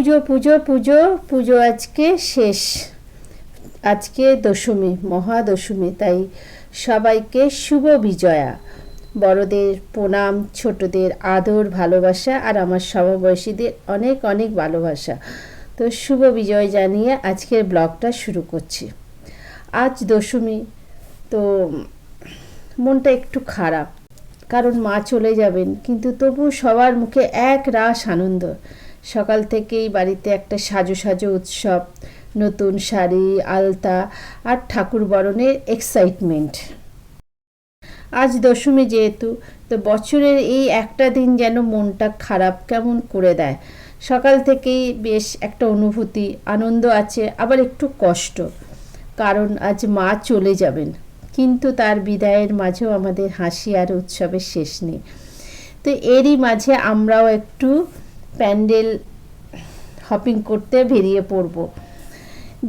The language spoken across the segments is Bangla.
পুজো পুজো পুজো পুজো আজকে শেষ। আজকে দশমী, মহাদশমী, তাই সবাইকে শুভ বিজয়া। বড়দের প্রণাম, ছোটদের আদর, ভালোবাসা আর আমার সমবয়সীদের অনেক অনেক ভালোবাসা। তো শুভ বিজয় জানিয়ে আজকের ব্লগটা শুরু করছি। আজ দশমী, তো মনটা একটু খারাপ। কারণ মা চলে যাবেন, কিন্তু তবু সবার মুখে এক রাস আনন্দ। সকাল থেকেই বাড়িতে একটা সাজো সাজো উৎসব, নতুন শাড়ি, আলতা আর ঠাকুর বরণের এক্সাইটমেন্ট আজ দশমী যেহেতু, তো বছরের এই একটা দিন যেন মনটা খারাপ কেমন করে দেয়। সকাল থেকেই বেশ একটা অনুভূতি, আনন্দ আছে, আবার একটু কষ্ট। কারণ আজ মা চলে যাবেন, কিন্তু তার বিদায়ের মাঝেও আমাদের হাসি আর উৎসবের শেষ নেই। তো এরই মাঝে আমরাও একটু প্যান্ডেল হপিং করতে বেরিয়ে পড়ব।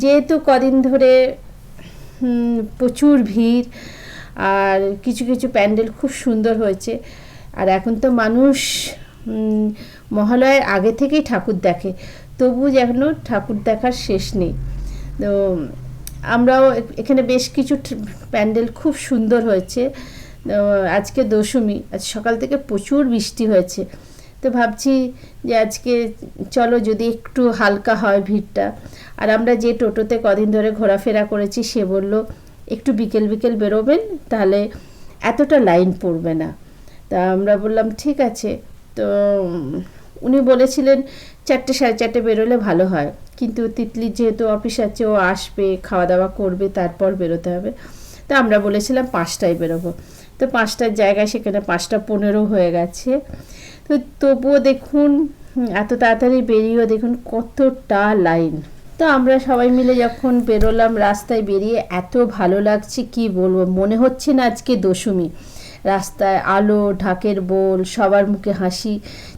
যেহেতু কদিন ধরে প্রচুর ভিড়, আর কিছু কিছু প্যান্ডেল খুব সুন্দর হয়েছে, আর এখন তো মানুষ মহালয়ের আগে থেকেই ঠাকুর দেখে, তবু যেন ঠাকুর দেখার শেষ নেই। তো, আমরাও এখানে বেশ কিছু প্যান্ডেল খুব সুন্দর হয়েছে। আজকে দশমী, আজ সকাল থেকে প্রচুর বৃষ্টি হয়েছে। তো ভাবছি যে আজকে চলো যদি একটু হালকা হয় ভিড়টা। আর আমরা যে টোটোতে কদিন ধরে ঘোরাফেরা করেছি, সে বলল, একটু বিকেল বিকেল বেরোবেন, তাহলে এতটা লাইন পড়বে না। তা আমরা বললাম, ঠিক আছে। তো উনি বলেছিলেন, চারটে সাড়ে চারটে বেরোলে ভালো হয়। কিন্তু তিতলির যেহেতু অফিস আছে, ও আসবে, খাওয়া দাওয়া করবে, তারপর বেরোতে হবে। তা আমরা বলেছিলাম, পাঁচটায় বেরোবো। তো পাঁচটার জায়গায় সেখানে পাঁচটা পনেরো হয়ে গেছে। তো তবুও দেখুন, এত তাড়াতাড়ি বেরিয়েও দেখুন কতটা লাইন। তো আমরা সবাই মিলে যখন বেরোলাম রাস্তায় বেরিয়ে, এত ভালো লাগছে কি বলব? মনে হচ্ছে না আজকে দশমী। রাস্তায় আলো, ঢাকের বোল, সবার মুখে হাসি,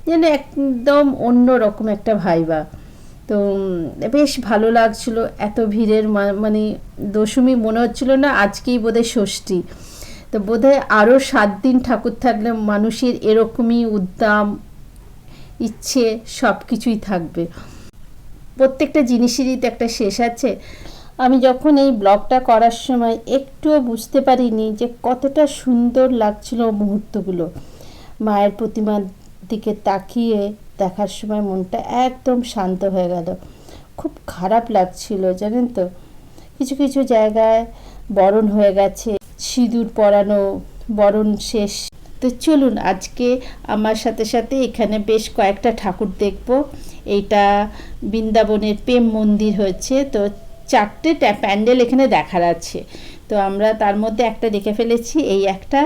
যেন একদম অন্য রকম একটা ভাইবা। তো বেশ ভালো লাগছিল, এত ভিড়ের মানে দশমী মনে হচ্ছিল না আজকেই বোধহয় ষষ্ঠী। তো বোধহয় আরও সাত দিন ঠাকুর থাকলে মানুষের এরকমই উদ্দাম, ইচ্ছে সব কিছুই থাকবে। প্রত্যেকটা জিনিসেরই তো একটা শেষ আছে। আমি যখন এই ব্লগটা করার সময় একটুও বুঝতে পারিনি যে কতটা সুন্দর লাগছিল মুহূর্তগুলো। মায়ের প্রতিমার দিকে তাকিয়ে দেখার সময় মনটা একদম শান্ত হয়ে গেল। খুব খারাপ লাগছিল, জানেন তো? কিছু কিছু জায়গায় বরণ হয়ে গেছে। সিঁদুর পরানো, বরণ শেষ। তো চলুন, আজকে আমার সাথে সাথে এখানে বেশ কয়েকটা ঠাকুর দেখব। এইটা বৃন্দাবনের প্রেম মন্দির হয়েছে। তো চারটে প্যান্ডেল এখানে দেখার আছে। তো আমরা তার মধ্যে একটা দেখে ফেলেছি, এই একটা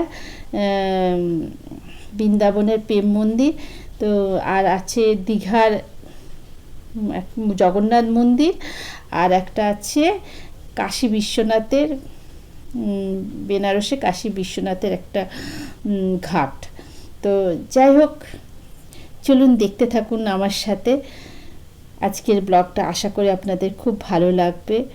বৃন্দাবনের প্রেম মন্দির। তো আর আছে দীঘার জগন্নাথ মন্দির। আর একটা আছে কাশী বিশ্বনাথের বেনারসে কাশী বিশ্বনাথের একটা ঘাট। তো যাই হোক, চলুন দেখতে থাকুন আমার সাথে। আজকের ব্লগটা আশা করি আপনাদের খুব ভালো লাগবে।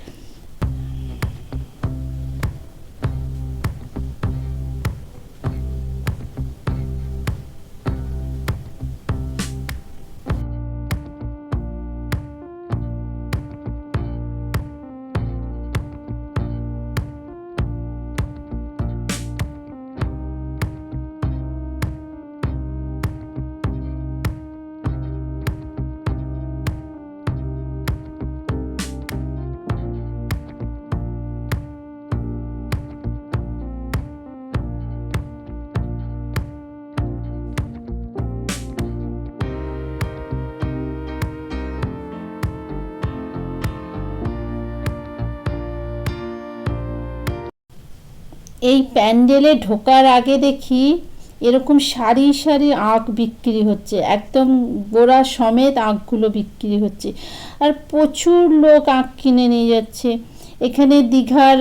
এই প্যান্ডেলে ঢোকার আগে দেখি এরকম সারি সারি আঁক বিক্রি হচ্ছে, একদম গোড়া সমেত আঁকগুলো বিক্রি হচ্ছে। আর প্রচুর লোক আঁক কিনে নিয়ে যাচ্ছে। এখানে দীঘার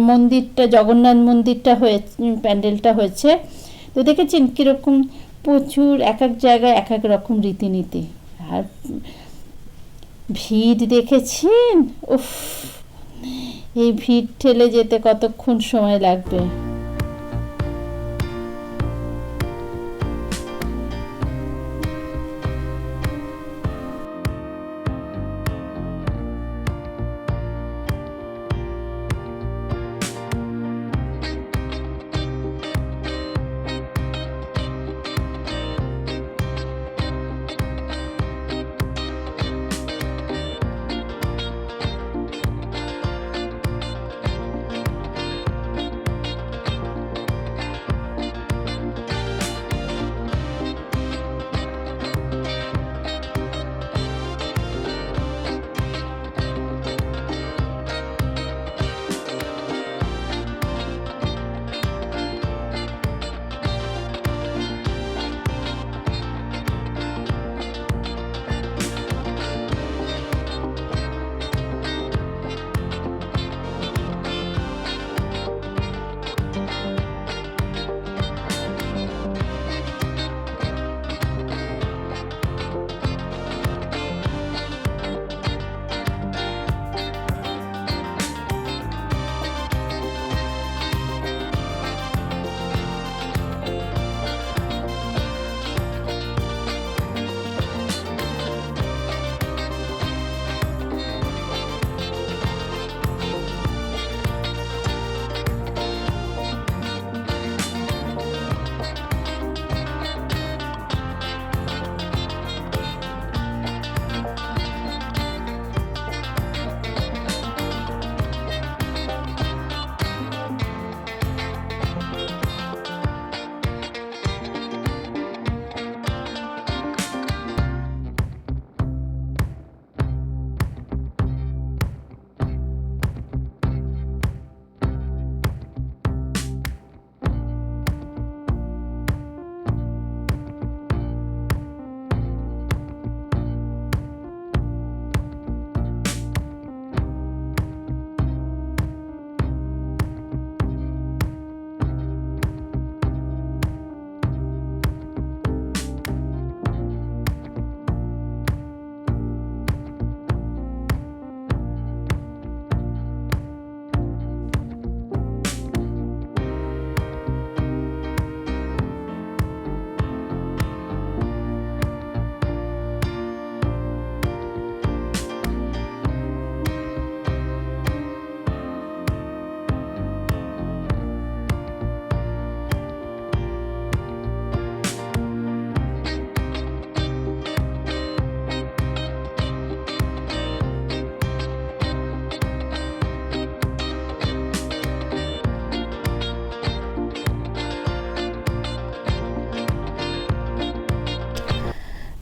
মন্দিরটা, জগন্নাথ মন্দিরটা হয়ে প্যান্ডেলটা হয়েছে। তো দেখেছেন কীরকম প্রচুর এক এক জায়গায় এক এক রকম রীতিনীতি। আর ভিড় দেখেছেন? উফ! এই ভিড় ঠেলে যেতে কতক্ষণ সময় লাগবে?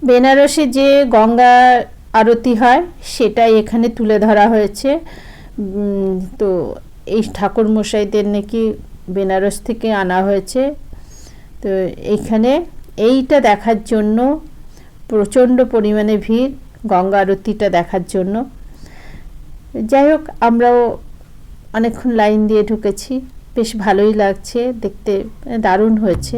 বেনারসে যে গঙ্গা আরতি হয়, সেটাই এখানে তুলে ধরা হয়েছে। তো এই ঠাকুর মশাইদের নাকি বেনারস থেকে আনা হয়েছে। তো এইখানে এইটা দেখার জন্য, প্রচণ্ড পরিমাণে ভিড় গঙ্গা আরতিটা দেখার জন্য। যাই হোক, আমরাও অনেকক্ষণ লাইন দিয়ে ঢুকেছি। বেশ ভালোই লাগছে, দেখতে দারুণ হয়েছে।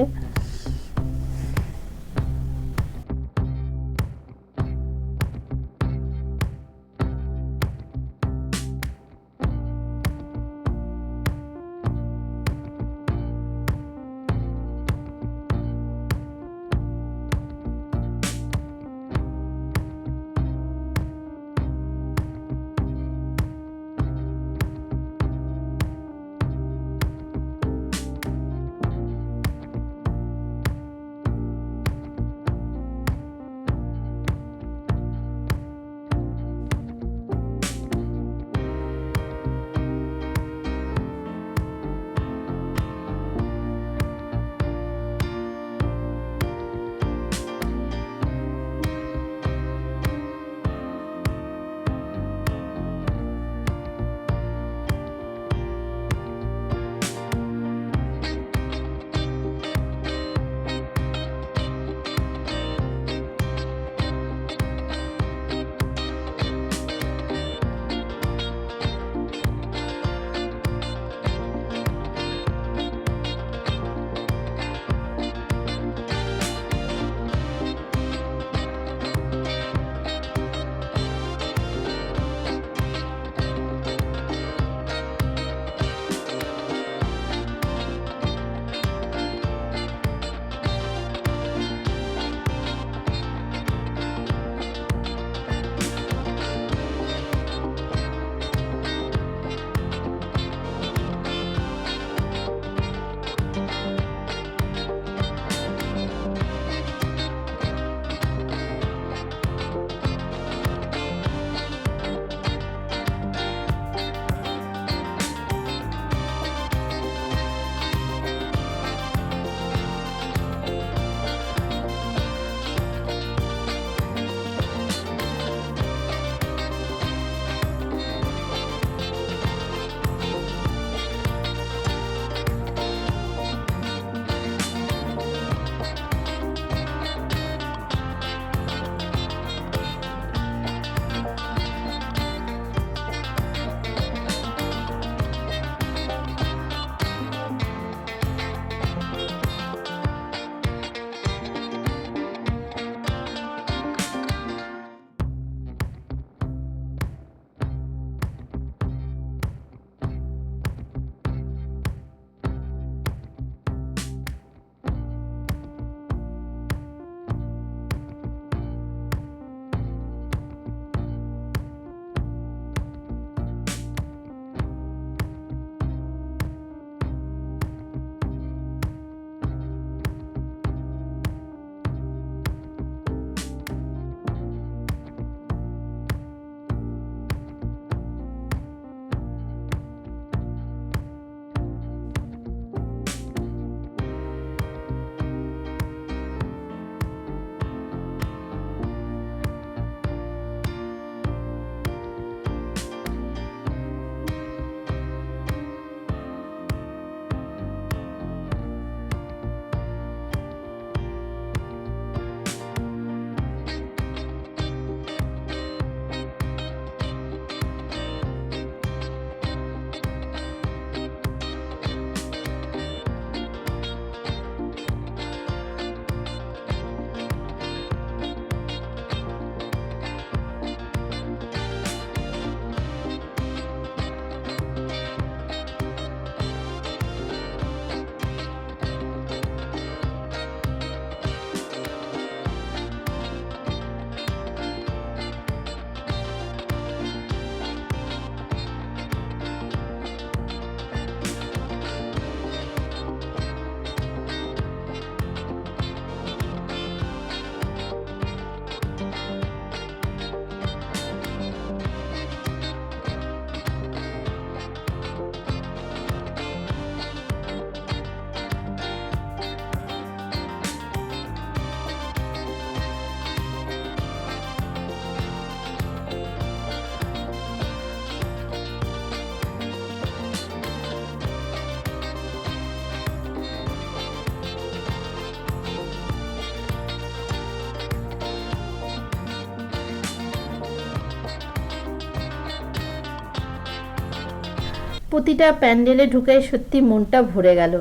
প্রতিটা প্যান্ডেলে ঢুকে সত্যি মনটা ভরে গেল।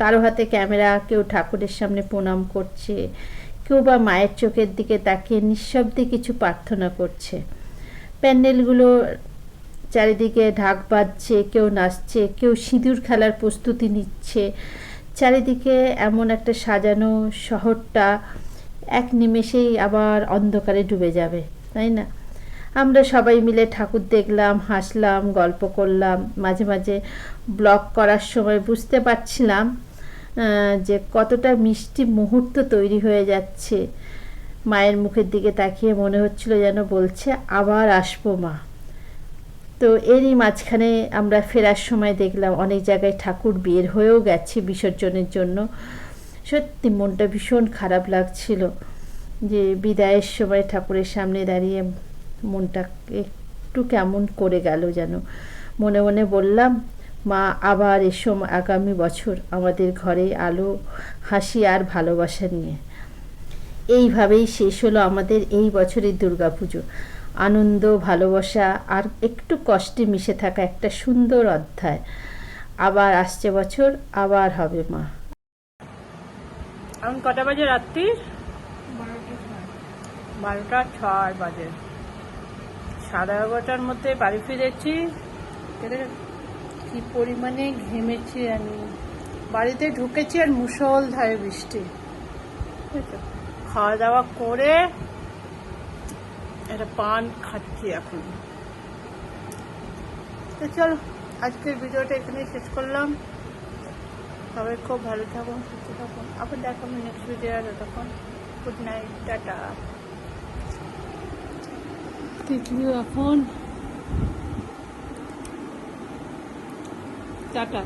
কারও হাতে ক্যামেরা, কেউ ঠাকুরের সামনে প্রণাম করছে, কেউ বা মায়ের চোখের দিকে তাকিয়ে নিঃশব্দে কিছু প্রার্থনা করছে। প্যান্ডেলগুলো চারিদিকে ঢাক বাজছে, কেউ নাচছে, কেউ সিঁদুর খেলার প্রস্তুতি নিচ্ছে। চারিদিকে এমন একটা সাজানো শহরটা এক নিমেষেই আবার অন্ধকারে ডুবে যাবে, তাই না? আমরা সবাই মিলে ঠাকুর দেখলাম, হাসলাম, গল্প করলাম। মাঝে মাঝে ব্লগ করার সময় বুঝতে পারছিলাম যে কতটা মিষ্টি মুহূর্ত তৈরি হয়ে যাচ্ছে। মায়ের মুখের দিকে তাকিয়ে মনে হচ্ছিল যেন বলছে, আবার আসব মা। তো এরই মাঝখানে আমরা ফেরার সময় দেখলাম, অনেক জায়গায় ঠাকুর বের হয়েও গেছে বিসর্জনের জন্য। সত্যি মনটা ভীষণ খারাপ লাগছিল যে বিদায়ের সময় ঠাকুরের সামনে দাঁড়িয়ে মনটা একটু কেমন করে গেল যেন। মনে মনে বললাম, মা, আবার এসো আগামী বছর আমাদের ঘরে আলো, হাসি আর ভালোবাসা নিয়ে। এইভাবেই শেষ হলো আমাদের এই বছরের দুর্গাপুজো। আনন্দ, ভালোবাসা আর একটু কষ্টে মিশে থাকা একটা সুন্দর অধ্যায়। আবার আসছে বছর, আবার হবে মা। এখন কটা বাজে রাত্রির? বারোটা ছয়। বাজে। সাড়ে এগারোটার মধ্যে বাড়ি ফিরেছি। কি পরিমাণে ঘেমেছি আমি। বাড়িতে ঢুকেছি আর মুসলধারে বৃষ্টি। বুঝেছ? খাওয়া দাওয়া করে একটা পান খাচ্ছি এখন। তো চলো আজকের ভিডিওটা এখানে শেষ করলাম। সবাই খুব ভালো থাকুন সুস্থ থাকুন। আবার দেখাবো নেক্সট ভিডিও ততক্ষণ গুড নাইট টাটা। তিতলি এখন টাটা।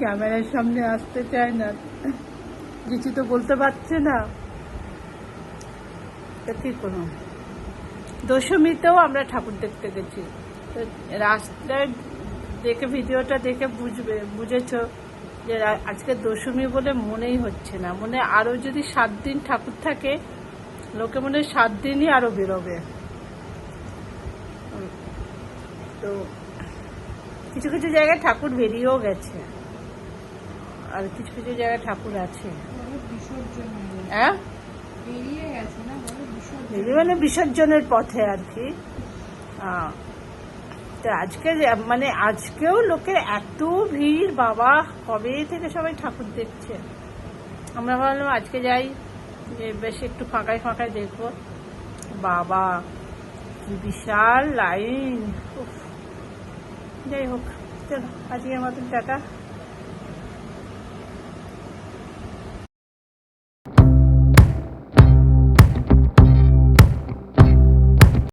ক্যামেরার সামনে আসতে চায় না। কিছু তো বলতে পারছে না। কি করুন দশমীতেও আমরা ঠাকুর দেখতে গেছি। তো রাস্তায় দেখে, ভিডিওটা দেখে বুঝবে, বুঝেছ যে আজকে দশমী বলে মনেই হচ্ছে না। মনে হয় আরও যদি সাত দিন ঠাকুর থাকে লোকে মনে হয় সাত দিনই আরও বেরোবে। তো কিছু কিছু জায়গায় ঠাকুর বেরিয়েও গেছে। আর কিছু কিছু জায়গায় ঠাকুর আছে। হ্যাঁ? বেরিয়ে মানে বিসর্জনের পথে আর কি। তো আজকে মানে আজকেও লোকের এত ভিড় বাবা! কবে থেকে সবাই ঠাকুর দেখছে? আমরা ভাবলাম আজকে যাই। যে বেশ একটু ফাঁকায় ফাঁকায় দেখব বাবা, কি বিশাল লাইন। যাই হোক, চলো, আজকের মতন টাকা